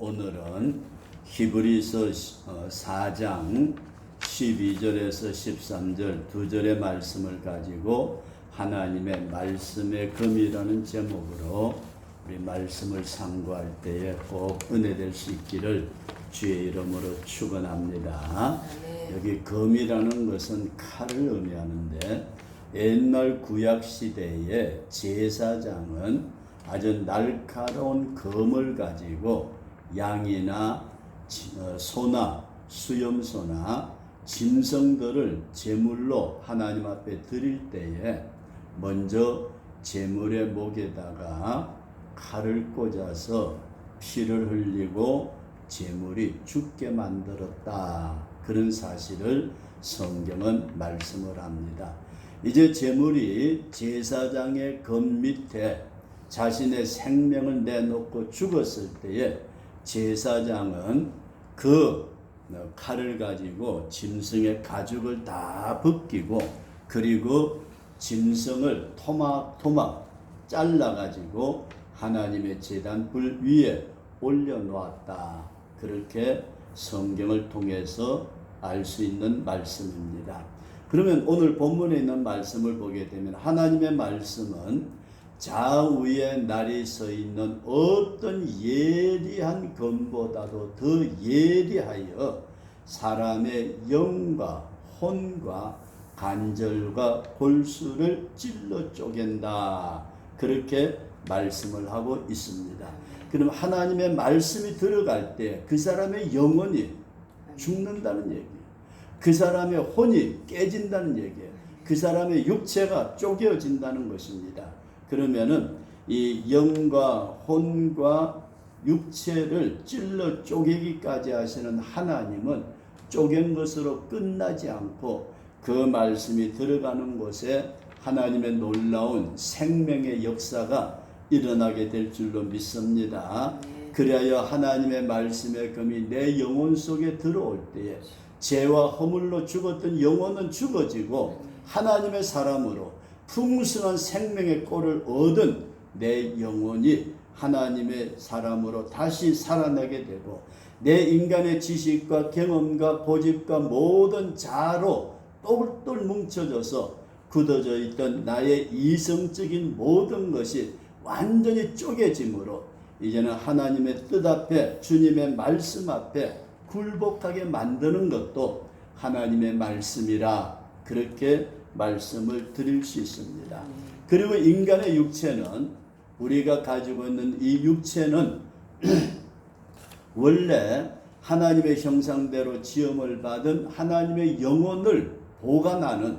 오늘은 히브리서 4장 12절에서 13절 두 절의 말씀을 가지고 하나님의 말씀의 금이라는 제목으로 우리 말씀을 상고할 때에 꼭 은혜 될 수 있기를 주의 이름으로 축원합니다. 여기 금이라는 것은 칼을 의미하는데 옛날 구약 시대에 제사장은 아주 날카로운 검을 가지고 양이나 지- 어, 소나 수염소나 짐승들을 제물로 하나님 앞에 드릴 때에 먼저 제물의 목에다가 칼을 꽂아서 피를 흘리고 제물이 죽게 만들었다. 그런 사실을 성경은 말씀을 합니다. 이제 제물이 제사장의 검 밑에 자신의 생명을 내놓고 죽었을 때에 제사장은 그 칼을 가지고 짐승의 가죽을 다 벗기고 그리고 짐승을 토막토막 잘라 가지고 하나님의 제단 불 위에 올려 놓았다. 그렇게 성경을 통해서 알 수 있는 말씀입니다. 그러면 오늘 본문에 있는 말씀을 보게 되면 하나님의 말씀은 좌우에 날이 서 있는 어떤 예리한 검보다도 더 예리하여 사람의 영과 혼과 간절과 골수를 찔러 쪼갠다. 그렇게 말씀을 하고 있습니다. 그럼 하나님의 말씀이 들어갈 때 그 사람의 영혼이 죽는다는 얘기예요. 그 사람의 혼이 깨진다는 얘기예요. 그 사람의 육체가 쪼개어진다는 것입니다. 그러면은 이 영과 혼과 육체를 찔러 쪼개기까지 하시는 하나님은 쪼갠 것으로 끝나지 않고 그 말씀이 들어가는 곳에 하나님의 놀라운 생명의 역사가 일어나게 될 줄로 믿습니다. 그리하여 하나님의 말씀의 금이 내 영혼 속에 들어올 때에 죄와 허물로 죽었던 영혼은 죽어지고 하나님의 사람으로 풍성한 생명의 꼴을 얻은 내 영혼이 하나님의 사람으로 다시 살아나게 되고 내 인간의 지식과 경험과 고집과 모든 자로 똘똘 뭉쳐져서 굳어져 있던 나의 이성적인 모든 것이 완전히 쪼개짐으로 이제는 하나님의 뜻 앞에 주님의 말씀 앞에 굴복하게 만드는 것도 하나님의 말씀이라 그렇게 말씀을 드릴 수 있습니다. 그리고 인간의 육체는 우리가 가지고 있는 이 육체는 원래 하나님의 형상대로 지음을 받은 하나님의 영혼을 보관하는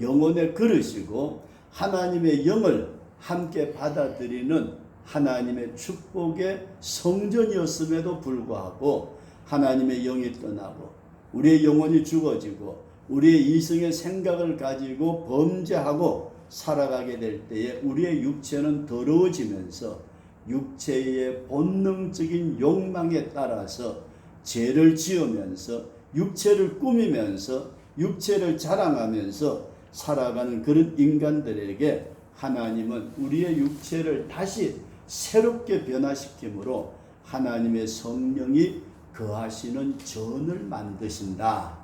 영혼의 그릇이고 하나님의 영을 함께 받아들이는 하나님의 축복의 성전이었음에도 불구하고 하나님의 영이 떠나고 우리의 영혼이 죽어지고 우리의 이성의 생각을 가지고 범죄하고 살아가게 될 때에 우리의 육체는 더러워지면서 육체의 본능적인 욕망에 따라서 죄를 지으면서 육체를 꾸미면서 육체를 자랑하면서 살아가는 그런 인간들에게 하나님은 우리의 육체를 다시 새롭게 변화시키므로 하나님의 성령이 거하시는 전을 만드신다.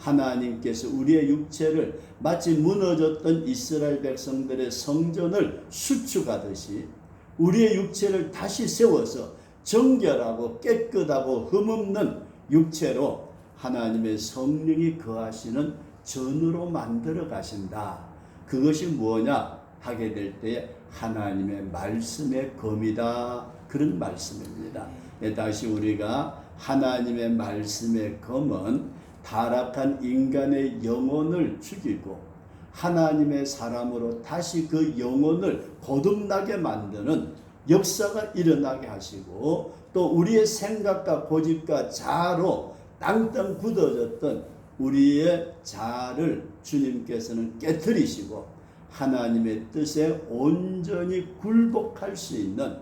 하나님께서 우리의 육체를 마치 무너졌던 이스라엘 백성들의 성전을 수축하듯이 우리의 육체를 다시 세워서 정결하고 깨끗하고 흠없는 육체로 하나님의 성령이 거하시는 전으로 만들어 가신다. 그것이 뭐냐 하게 될 때에 하나님의 말씀의 검이다. 그런 말씀입니다. 예, 다시 우리가 하나님의 말씀의 검은 타락한 인간의 영혼을 죽이고 하나님의 사람으로 다시 그 영혼을 거듭나게 만드는 역사가 일어나게 하시고 또 우리의 생각과 고집과 자아로 땅땅 굳어졌던 우리의 자아를 주님께서는 깨뜨리시고 하나님의 뜻에 온전히 굴복할 수 있는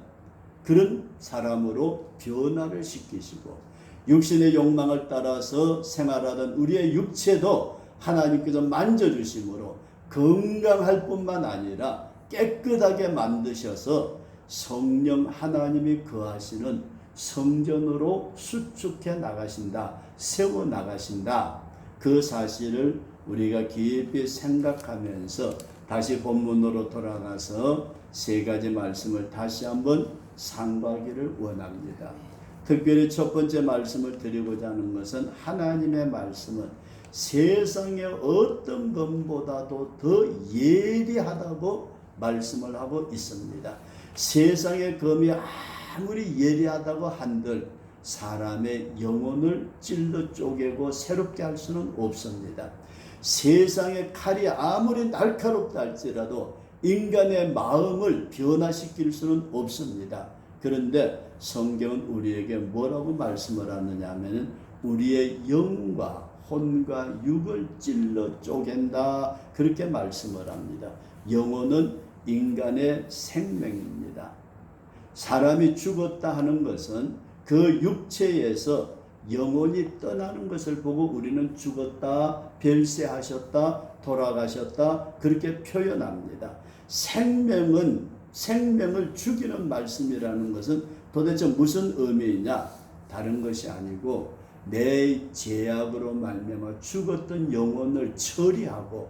그런 사람으로 변화를 시키시고 육신의 욕망을 따라서 생활하던 우리의 육체도 하나님께서 만져주심으로 건강할 뿐만 아니라 깨끗하게 만드셔서 성령 하나님이 거하시는 성전으로 수축해 나가신다. 세워 나가신다. 그 사실을 우리가 깊이 생각하면서 다시 본문으로 돌아가서 세 가지 말씀을 다시 한번 상고하기를 원합니다. 특별히 첫 번째 말씀을 드리고자 하는 것은 하나님의 말씀은 세상의 어떤 것보다도 더 예리하다고 말씀을 하고 있습니다. 세상의 검이 아무리 예리하다고 한들 사람의 영혼을 찔러 쪼개고 새롭게 할 수는 없습니다. 세상의 칼이 아무리 날카롭다 할지라도 인간의 마음을 변화시킬 수는 없습니다. 그런데 성경은 우리에게 뭐라고 말씀을 하느냐 하면은 우리의 영과 혼과 육을 찔러 쪼갠다. 그렇게 말씀을 합니다. 영혼은 인간의 생명입니다. 사람이 죽었다 하는 것은 그 육체에서 영혼이 떠나는 것을 보고 우리는 죽었다, 별세하셨다, 돌아가셨다, 그렇게 표현합니다. 생명은, 생명을 죽이는 말씀이라는 것은 도대체 무슨 의미이냐? 다른 것이 아니고 내 죄악으로 말미암아 죽었던 영혼을 처리하고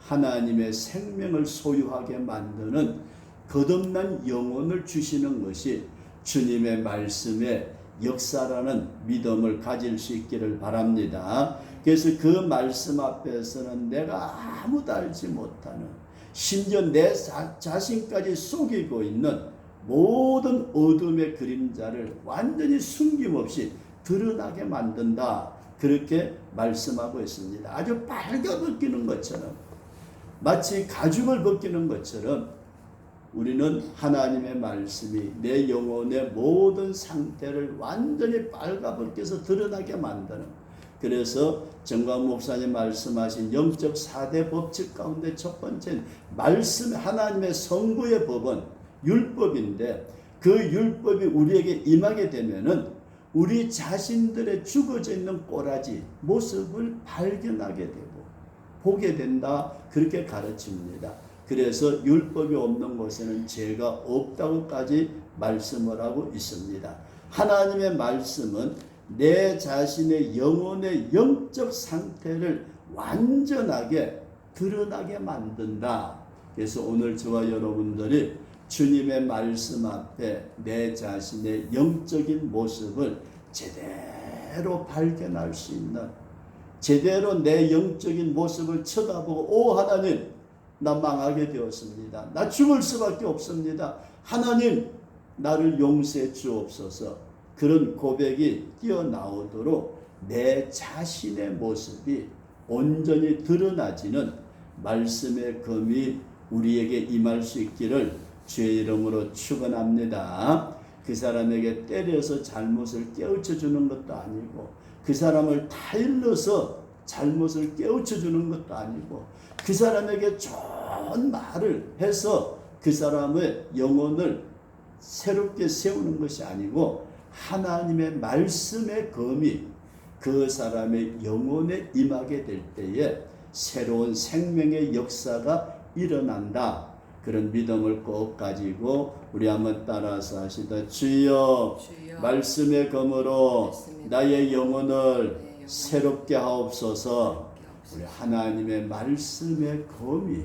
하나님의 생명을 소유하게 만드는 거듭난 영혼을 주시는 것이 주님의 말씀에 역사라는 믿음을 가질 수 있기를 바랍니다. 그래서 그 말씀 앞에서는 내가 아무도 알지 못하는 심지어 내 자, 자신까지 속이고 있는 모든 어둠의 그림자를 완전히 숨김없이 드러나게 만든다. 그렇게 말씀하고 있습니다. 아주 빨가벗기는 것처럼 마치 가죽을 벗기는 것처럼 우리는 하나님의 말씀이 내 영혼의 모든 상태를 완전히 빨가벗겨서 드러나게 만드는 그래서 정광 목사님 말씀하신 영적 4대 법칙 가운데 첫 번째는 말씀 하나님의 선구의 법은 율법인데 그 율법이 우리에게 임하게 되면은 우리 자신들의 죽어져 있는 꼬라지 모습을 발견하게 되고 보게 된다 그렇게 가르칩니다. 그래서 율법이 없는 곳에는 죄가 없다고까지 말씀을 하고 있습니다. 하나님의 말씀은 내 자신의 영혼의 영적 상태를 완전하게 드러나게 만든다. 그래서 오늘 저와 여러분들이 주님의 말씀 앞에 내 자신의 영적인 모습을 제대로 발견할 수 있는 제대로 내 영적인 모습을 쳐다보고 오 하나님 나 망하게 되었습니다. 나 죽을 수밖에 없습니다. 하나님 나를 용서해 주옵소서. 그런 고백이 뛰어나오도록 내 자신의 모습이 온전히 드러나지는 말씀의 검이 우리에게 임할 수 있기를 주의 이름으로 축원합니다. 그 사람에게 때려서 잘못을 깨우쳐 주는 것도 아니고 그 사람을 타일러서 잘못을 깨우쳐 주는 것도 아니고 그 사람에게 좋은 말을 해서 그 사람의 영혼을 새롭게 세우는 것이 아니고 하나님의 말씀의 검이 그 사람의 영혼에 임하게 될 때에 새로운 생명의 역사가 일어난다. 그런 믿음을 꼭 가지고 우리 한번 따라서 하시다. 주여, 주여, 말씀의 검으로 말씀의 나의 영혼을 내 영혼을 새롭게 하옵소서. 우리. 하나님의 말씀의 검이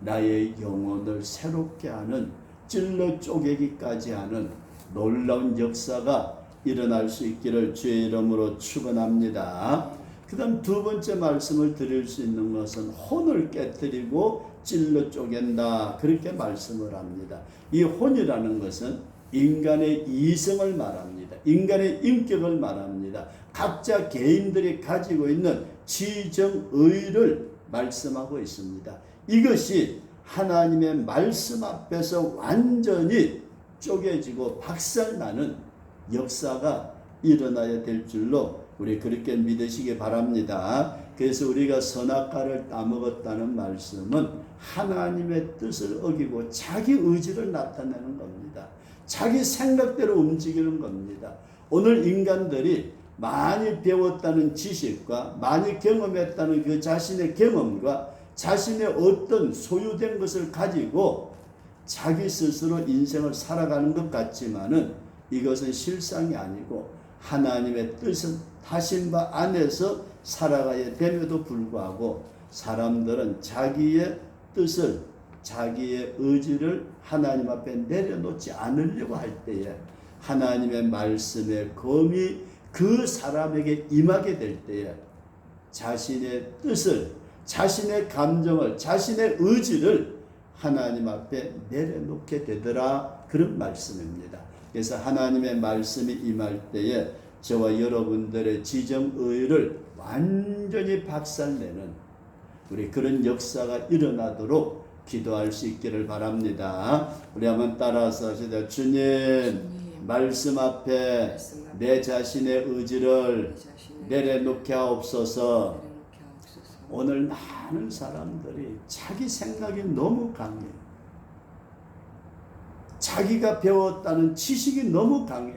나의 영혼을 새롭게 하는 찔러 쪼개기까지 하는 놀라운 역사가 일어날 수 있기를 주의 이름으로 축원합니다. 그다음 두 번째 말씀을 드릴 수 있는 것은 혼을 깨뜨리고 찔러 쪼갠다 그렇게 말씀을 합니다. 이 혼이라는 것은 인간의 이성을 말합니다. 인간의 인격을 말합니다. 각자 개인들이 가지고 있는 지정의를 말씀하고 있습니다. 이것이 하나님의 말씀 앞에서 완전히 쪼개지고 박살나는 역사가 일어나야 될 줄로 우리 그렇게 믿으시기 바랍니다. 그래서 우리가 선악과를 따먹었다는 말씀은 하나님의 뜻을 어기고 자기 의지를 나타내는 겁니다. 자기 생각대로 움직이는 겁니다. 오늘 인간들이 많이 배웠다는 지식과 많이 경험했다는 그 자신의 경험과 자신의 어떤 소유된 것을 가지고 자기 스스로 인생을 살아가는 것 같지만은 이것은 실상이 아니고 하나님의 뜻은 다신 바 안에서 살아가야 됨에도 불구하고 사람들은 자기의 뜻을 자기의 의지를 하나님 앞에 내려놓지 않으려고 할 때에 하나님의 말씀의 검이 그 사람에게 임하게 될 때에 자신의 뜻을 자신의 감정을 자신의 의지를 하나님 앞에 내려놓게 되더라 그런 말씀입니다. 그래서 하나님의 말씀이 임할 때에 저와 여러분들의 지정의를 완전히 박살내는 우리 그런 역사가 일어나도록 기도할 수 있기를 바랍니다. 우리 한번 따라서 하시다. 주님, 주님, 말씀 앞에 말씀 내 자신의 의지를 내 자신을 내려놓게 하옵소서. 오늘 많은 사람들이 자기 생각이 너무 강해. 자기가 배웠다는 지식이 너무 강해.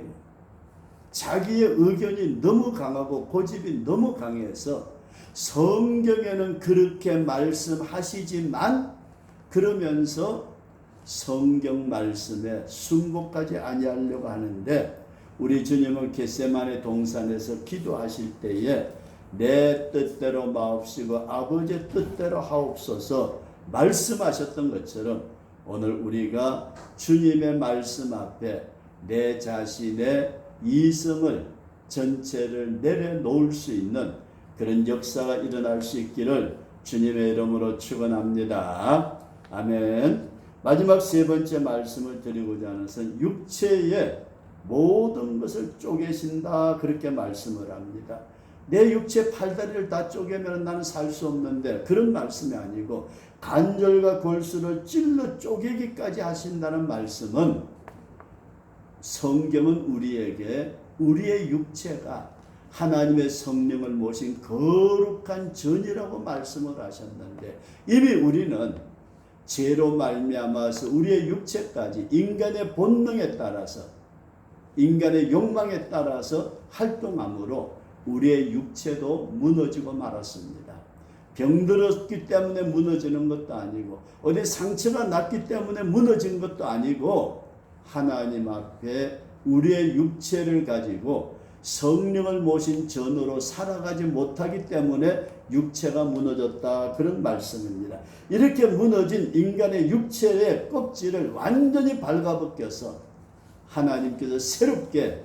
자기의 의견이 너무 강하고 고집이 너무 강해서 성경에는 그렇게 말씀하시지만 그러면서 성경 말씀에 순복하지 아니하려고 하는데 우리 주님은 겟세만의 동산에서 기도하실 때에 내 뜻대로 마옵시고 아버지의 뜻대로 하옵소서 말씀하셨던 것처럼 오늘 우리가 주님의 말씀 앞에 내 자신의 이성을 전체를 내려놓을 수 있는 그런 역사가 일어날 수 있기를 주님의 이름으로 축원합니다. 아멘. 마지막 세 번째 말씀을 드리고자 하는 것은 육체의 모든 것을 쪼개신다 그렇게 말씀을 합니다. 내 육체 팔다리를 다 쪼개면 나는 살 수 없는데 그런 말씀이 아니고 관절과 골수를 찔러 쪼개기까지 하신다는 말씀은 성경은 우리에게 우리의 육체가 하나님의 성령을 모신 거룩한 전이라고 말씀을 하셨는데 이미 우리는 죄로 말미암아서 우리의 육체까지 인간의 본능에 따라서 인간의 욕망에 따라서 활동함으로 우리의 육체도 무너지고 말았습니다. 병들었기 때문에 무너지는 것도 아니고 어디 상처가 났기 때문에 무너진 것도 아니고 하나님 앞에 우리의 육체를 가지고 성령을 모신 전으로 살아가지 못하기 때문에 육체가 무너졌다 그런 말씀입니다. 이렇게 무너진 인간의 육체의 껍질을 완전히 발가벗겨서 하나님께서 새롭게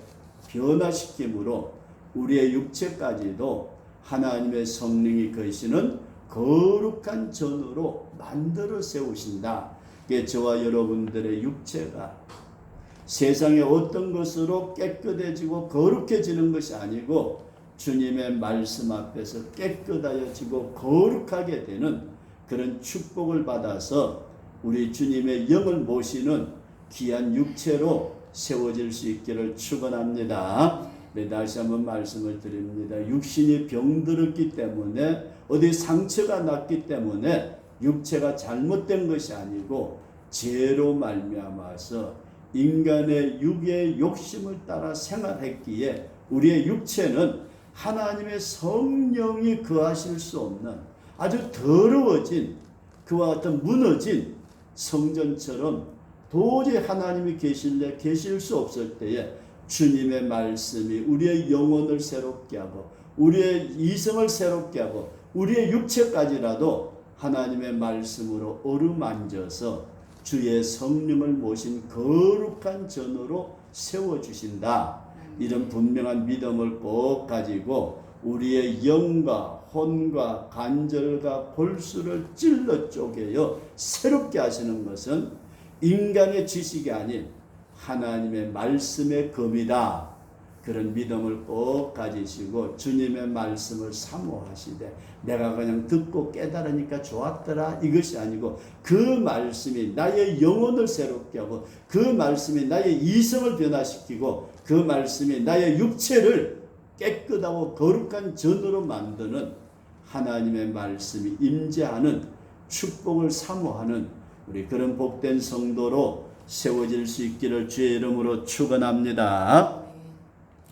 변화시킴으로 우리의 육체까지도 하나님의 성령이 거시는 거룩한 전으로 만들어 세우신다. 그게 저와 여러분들의 육체가 세상의 어떤 것으로 깨끗해지고 거룩해지는 것이 아니고 주님의 말씀 앞에서 깨끗하여지고 거룩하게 되는 그런 축복을 받아서 우리 주님의 영을 모시는 귀한 육체로 세워질 수 있기를 축원합니다. 네, 다시 한번 말씀을 드립니다. 육신이 병들었기 때문에 어디 상처가 났기 때문에 육체가 잘못된 것이 아니고 죄로 말미암아서 인간의 육의 욕심을 따라 생활했기에 우리의 육체는 하나님의 성령이 거하실 수 없는 아주 더러워진 그와 같은 무너진 성전처럼 도저히 하나님이 계실래 계실 수 없을 때에 주님의 말씀이 우리의 영혼을 새롭게 하고 우리의 이성을 새롭게 하고 우리의 육체까지라도 하나님의 말씀으로 어루만져서 주의 성령을 모신 거룩한 전으로 세워 주신다. 이런 분명한 믿음을 꼭 가지고 우리의 영과 혼과 관절과 골수를 찔러 쪼개어 새롭게 하시는 것은 인간의 지식이 아닌 하나님의 말씀의 검이다. 그런 믿음을 꼭 가지시고 주님의 말씀을 사모하시되 내가 그냥 듣고 깨달으니까 좋았더라 이것이 아니고 그 말씀이 나의 영혼을 새롭게 하고 그 말씀이 나의 이성을 변화시키고 그 말씀이 나의 육체를 깨끗하고 거룩한 전으로 만드는 하나님의 말씀이 임재하는 축복을 사모하는 우리 그런 복된 성도로 세워질 수 있기를 주의 이름으로 축원합니다.